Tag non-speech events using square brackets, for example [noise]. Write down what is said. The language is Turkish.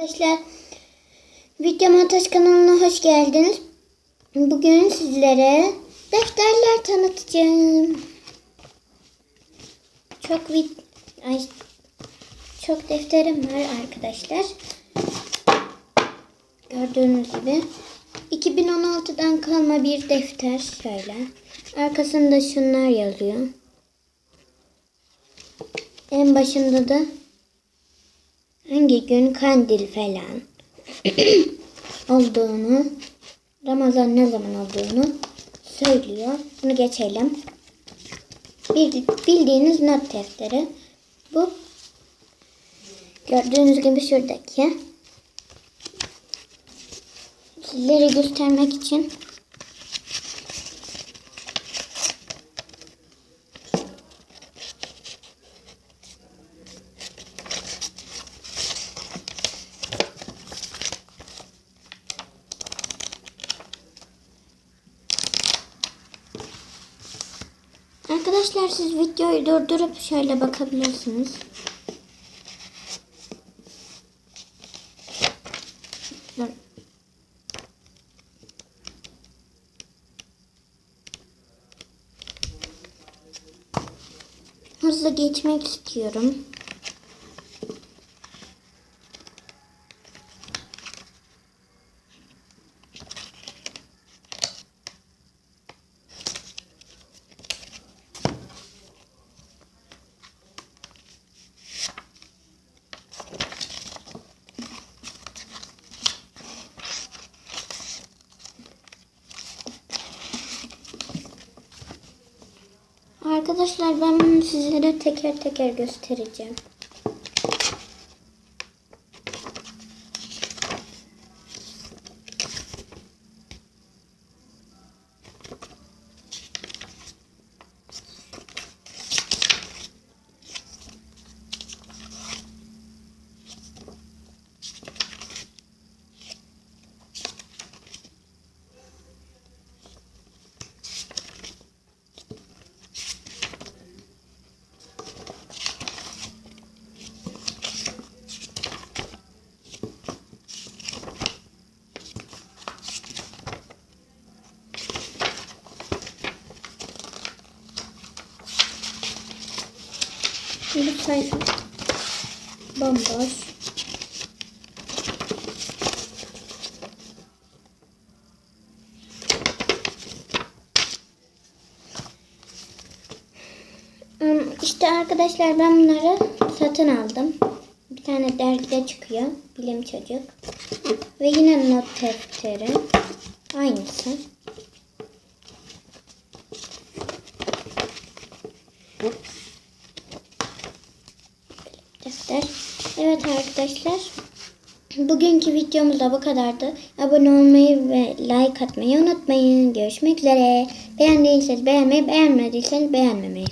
Arkadaşlar Video Montaj kanalına hoş geldiniz. Bugün sizlere defterler tanıtacağım. Çok vid Ay, çok defterim var arkadaşlar. Gördüğünüz gibi 2016'dan kalma bir defter şöyle. Arkasında şunlar yazıyor. En başında da hangi gün kandil falan [clears throat] olduğunu, Ramazan ne zaman olduğunu söylüyor. Bunu geçelim. Bil- Bildiğiniz not defteri. Bu gördüğünüz gibi şuradaki sizlere göstermek için Arkadaşlar siz videoyu durdurup şöyle bakabilirsiniz. Dur. Hızlı geçmek istiyorum. Arkadaşlar ben sizlere teker teker göstereceğim. Bomboş. Hmm, İşte arkadaşlar ben bunları satın aldım. Bir tane dergide çıkıyor. Bilim Çocuk. Ve yine not defteri. Aynısı. Defter. Evet arkadaşlar. Bugünkü videomuz da bu kadardı. Abone olmayı ve like atmayı unutmayın. Görüşmek üzere. Beğendiyseniz beğenmeyi, beğenmediyseniz beğenmemeyi.